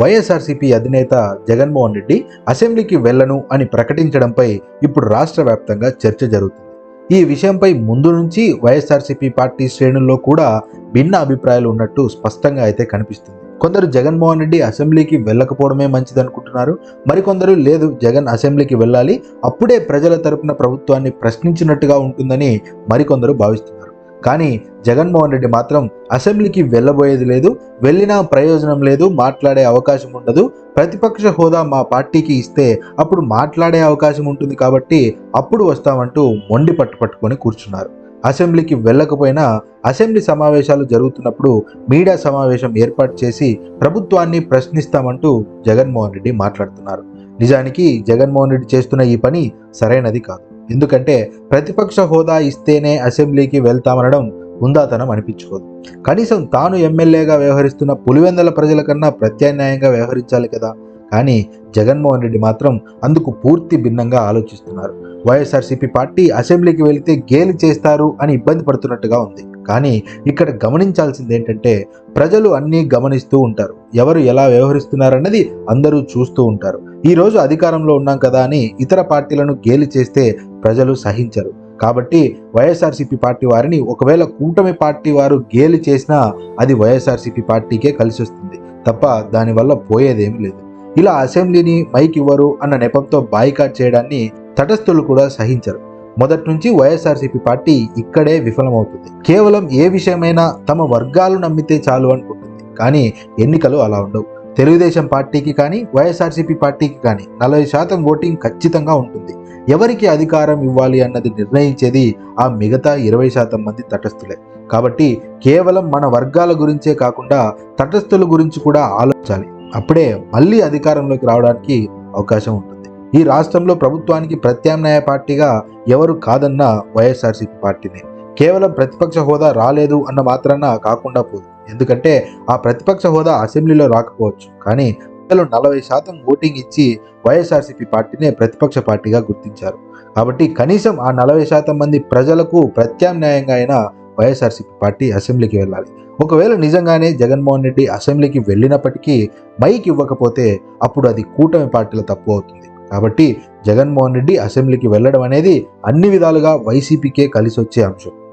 వైఎస్ఆర్సీపీ అధినేత జగన్మోహన్ రెడ్డి అసెంబ్లీకి వెళ్ళను అని ప్రకటించడంపై ఇప్పుడు రాష్ట్ర వ్యాప్తంగా చర్చ జరుగుతుంది. ఈ విషయంపై ముందు నుంచి వైఎస్ఆర్సీపీ పార్టీ శ్రేణుల్లో కూడా భిన్న అభిప్రాయాలు ఉన్నట్టు స్పష్టంగా అయితే కనిపిస్తుంది. కొందరు జగన్మోహన్ రెడ్డి అసెంబ్లీకి వెళ్ళకపోవడమే మంచిదనుకుంటున్నారు. మరికొందరు లేదు జగన్ అసెంబ్లీకి వెళ్ళాలి అప్పుడే ప్రజల తరపున ప్రభుత్వాన్ని ప్రశ్నించినట్టుగా ఉంటుందని మరికొందరు భావిస్తున్నారు. కానీ జగన్మోహన్ రెడ్డి మాత్రం అసెంబ్లీకి వెళ్ళబోయేది లేదు వెళ్ళినా ప్రయోజనం లేదు మాట్లాడే అవకాశం ఉండదు. ప్రతిపక్ష హోదా మా పార్టీకి ఇస్తే అప్పుడు మాట్లాడే అవకాశం ఉంటుంది కాబట్టి అప్పుడు వస్తామంటూ మొండి పట్టు పట్టుకొని కూర్చున్నారు. అసెంబ్లీకి వెళ్ళకపోయినా అసెంబ్లీ సమావేశాలు జరుగుతున్నప్పుడు మీడియా సమావేశం ఏర్పాటు చేసి ప్రభుత్వాన్ని ప్రశ్నిస్తామంటూ జగన్మోహన్ రెడ్డి మాట్లాడుతున్నారు. నిజానికి జగన్మోహన్ రెడ్డి చేస్తున్న ఈ పని సరైనది కాదు. ఎందుకంటే ప్రతిపక్ష హోదా ఇస్తేనే అసెంబ్లీకి వెళ్తామనడం ఉందాతనం అనిపించుకోదు. కనీసం తాను ఎమ్మెల్యేగా వ్యవహరిస్తున్న పులివెందల ప్రజల కన్నా ప్రత్యామ్నాయంగా వ్యవహరించాలి కదా. కానీ జగన్మోహన్ రెడ్డి మాత్రం అందుకు పూర్తి భిన్నంగా ఆలోచిస్తున్నారు. వైఎస్ఆర్సీపీ పార్టీ అసెంబ్లీకి వెళితే గేలి చేస్తారు అని ఇబ్బంది పడుతున్నట్టుగా ఉంది. కానీ ఇక్కడ గమనించాల్సింది ఏంటంటే ప్రజలు అన్నీ గమనిస్తూ ఉంటారు. ఎవరు ఎలా వ్యవహరిస్తున్నారన్నది అందరూ చూస్తూ ఉంటారు. ఈ రోజు అధికారంలో ఉన్నాం కదా అని ఇతర పార్టీలను గేలి చేస్తే ప్రజలు సహించరు. కాబట్టి వైఎస్ఆర్సీపీ పార్టీ వారిని ఒకవేళ కూటమి పార్టీ వారు గేలి చేసినా అది వైఎస్ఆర్సీపీ పార్టీకే కలిసి వస్తుంది. తప్ప దానివల్ల పోయేదేమీ లేదు. ఇలా అసెంబ్లీని మైక్ ఇవ్వరు అన్న నెపంతో బాయ్కాట్ చేయడాన్ని తటస్థులు కూడా సహించరు. మొదటి నుంచి వైఎస్ఆర్సీపీ పార్టీ ఇక్కడే విఫలమవుతుంది. కేవలం ఏ విషయమైనా తమ వర్గాలు నమ్మితే చాలు అనుకుంటుంది. కానీ ఎన్నికలు అలా ఉండవు. తెలుగుదేశం పార్టీకి కానీ వైఎస్ఆర్సీపీ పార్టీకి కానీ నలభై శాతం ఓటింగ్ ఖచ్చితంగా ఉంటుంది. ఎవరికి అధికారం ఇవ్వాలి అన్నది నిర్ణయించేది ఆ మిగతా ఇరవై శాతం మంది తటస్థులే. కాబట్టి కేవలం మన వర్గాల గురించే కాకుండా తటస్థుల గురించి కూడా ఆలోచించాలి. అప్పుడే మళ్ళీ అధికారంలోకి రావడానికి అవకాశం ఉంటుంది. ఈ రాష్ట్రంలో ప్రభుత్వానికి ప్రత్యామ్నాయ పార్టీగా ఎవరు కాదన్న వైఎస్ఆర్సీపీ పార్టీనే. కేవలం ప్రతిపక్ష హోదా రాలేదు అన్న మాత్రాన కాకుండా పోదు. ఎందుకంటే ఆ ప్రతిపక్ష హోదా అసెంబ్లీలో రాకపోవచ్చు. కానీ ప్రజలు నలభై శాతం ఓటింగ్ ఇచ్చి వైఎస్ఆర్సీపీ పార్టీనే ప్రతిపక్ష పార్టీగా గుర్తించారు. కాబట్టి కనీసం ఆ నలభై శాతం మంది ప్రజలకు ప్రత్యామ్నాయంగా అయినా వైఎస్ఆర్సీపీ పార్టీ అసెంబ్లీకి వెళ్ళాలి. ఒకవేళ నిజంగానే జగన్మోహన్ రెడ్డి అసెంబ్లీకి వెళ్ళినప్పటికీ మైక్ ఇవ్వకపోతే అప్పుడు అది కూటమి పార్టీల తప్పు అవుతుంది. కాబట్టి జగన్మోహన్ రెడ్డి అసెంబ్లీకి వెళ్ళడం అనేది అన్ని విధాలుగా వైసీపీకే కలిసి వచ్చే అంశం.